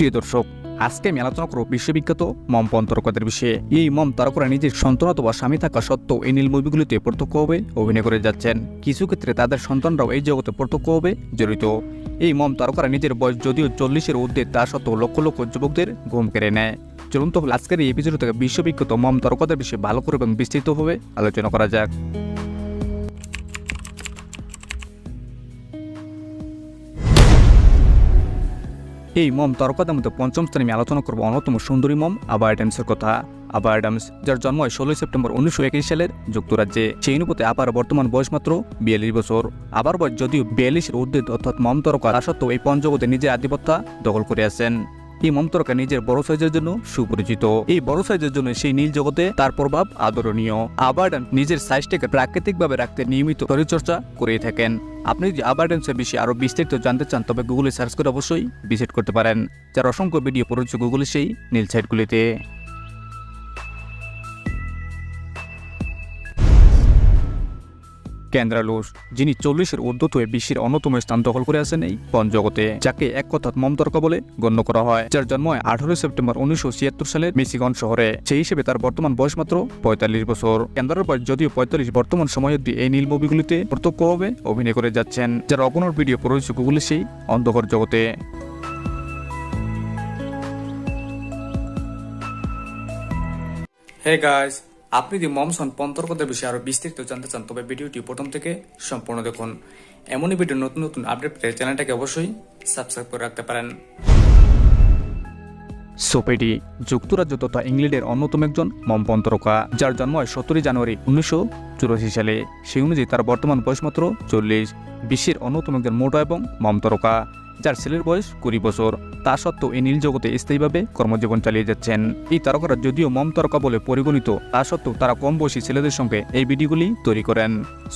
প্রিয় দর্শক, আজকে আমি আলোচনা করব বিশ্ববিখ্যাত মম পন্তরকদের বিষয়ে। এই মম তারকরা নিজের সন্তান অথবা স্বামী থাকা সত্ত্বেও এই নীল মুভিগুলিতে প্রত্যক্ষভাবে অভিনয় করে যাচ্ছেন। কিছু ক্ষেত্রে তাদের সন্তানরাও এই জগতে প্রত্যক্ষভাবে জড়িত। এই মম তারকারা নিজের বয়স যদিও চল্লিশের ঊর্ধ্বে, তা সত্ত্বেও লক্ষ লক্ষ যুবকদের ঘুম কেড়ে নেয়। চলুন তো আজকের এই এপিসোড থেকে বিশ্ববিখ্যাত মম তারকাদের বিষয়ে ভালো করে এবং বিস্তৃতভাবে আলোচনা করা যাক। এই মম তর্কতার মধ্যে পঞ্চম স্থানে আমি আলোচনা করব অন্যতম সুন্দরী মম আবা অ্যাডামসের কথা। আবা অ্যাডামস যার জন্ম হয় ষোলোই সেপ্টেম্বর উনিশশো একুশ সালের যুক্তরাজ্যে। সেই অনুপাতে আবার বর্তমান বয়স মাত্র বিয়াল্লিশ বছর। আবার বয়স যদিও বিয়াল্লিশের উদ্দেশ্য অর্থাৎ মম তরকা তা সত্ত্বেও এই পঞ্চগতে নিজের আধিপত্য দখল করে আছেন। এই মন্ত্রকা নিজের বড় সাইজের জন্য সুপরিচিত। এই বড় সাইজের জন্য সেই নীল জগতে তার প্রভাব আদরণীয়। আবার নিজের সাইজটাকে প্রাকৃতিকভাবে রাখতে নিয়মিত পরিচর্যা করে থাকেন। আপনি যদি আবার্ডেন্সের বিষয়ে আরও বিস্তারিত জানতে চান, তবে গুগলে সার্চ করে অবশ্যই ভিজিট করতে পারেন। যার অসংখ্য ভিডিও পড়েছে গুগলে সেই নীল সাইটগুলিতে কেন্দ্রালুস যিনি চল্লিশের ঊর্ধ্বত বিশ্বের অন্যতম স্থান দখল করে আছেন এই জগতে, যাকে এক কথাত মমতর্ক বলে গণ্য করা হয়, যার জন্ম হয় আঠারোই সেপ্টেম্বর উনিশশো ছিয়াত্তর সালের মিশিগন শহরে, সেই হিসেবে তার বর্তমান বয়স মাত্র পঁয়তাল্লিশ বছর। কেন্দ্রের বয়স যদিও পঁয়তাল্লিশ বর্তমান সময় অব্দি এই নীল মুভিগুলিতে প্রত্যক্ষভাবে অভিনয় করে যাচ্ছেন, যার অগণর ভিডিও পড়েছে গুগলে সেই অন্ধকার জগতে। হে গাইস আপনি যদি মমসন পন্তর্কদের বিষয়ে আরও বিস্তারিত জানতে চান, তবে ভিডিওটি প্রথম থেকে সম্পূর্ণ দেখুন। এমনই ভিডিও নতুন নতুন আপডেট পেতে চ্যানেলটাকে অবশ্যই সাবস্ক্রাইব করে রাখতে পারেন। সোপেডি, যুক্তরাজ্য তথা ইংল্যান্ডের অন্যতম একজন মমপন তারকা যার জন্ম হয় সতেরোই জানুয়ারি উনিশশো চুরাশি সালে। সেই অনুযায়ী তার বর্তমান বয়স মাত্র চল্লিশ। বিশ্বের অন্যতম একজন মোটা এবং মম তারকা। যার ছেলের বয়স কুড়ি বছর। তা সত্ত্বেও এই নীল জগতে স্থায়ীভাবে কর্মজীবন চালিয়ে যাচ্ছেন। এই তারকারা যদিও মম তারকা বলে পরিগণিত, তা সত্ত্বেও তারা কম বয়সী ছেলেদের সঙ্গে এই ভিডিওগুলি তৈরি করেন।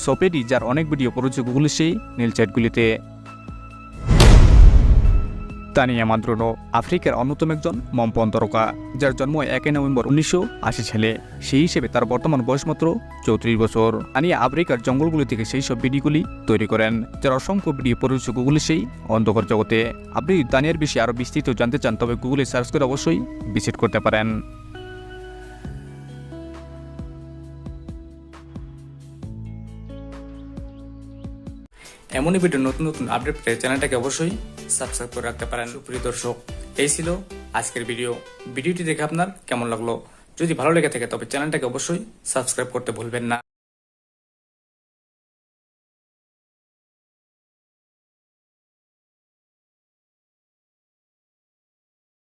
সোপেডি যার অনেক ভিডিও পড়েছে গুগলে সেই নীল চ্যাটগুলিতে। তানিয়া মাদ্রুনো আফ্রিকার অন্যতম একজন মমপন তারকা, যার জন্ম একই নভেম্বর উনিশশো আশি সালে। সেই হিসেবে তার বর্তমান বয়স মাত্র চৌত্রিশ বছর। তানিয়া আফ্রিকার জঙ্গলগুলি থেকে সেই সব ভিডিওগুলি তৈরি করেন, যার অসংখ্য ভিডিও পরিচিত গুগলে সেই অন্ধকার জগতে। আপনি তানিয়ার বিষয়ে আরও বিস্তৃত জানতে চান, তবে গুগলে সার্চ করে অবশ্যই ভিজিট করতে পারেন। এমনই ভিডিও নতুন নতুন আপডেট পেতে চ্যানেলটাকে অবশ্যই সাবস্ক্রাইব করে রাখতে পারেন। সুপ্রিয় দর্শক এই ছিল আজকের ভিডিও। ভিডিওটি দেখে আপনার কেমন লাগল? যদি ভালো লেগে থাকে তবে চ্যানেলটাকে অবশ্যই সাবস্ক্রাইব করতে ভুলবেন না।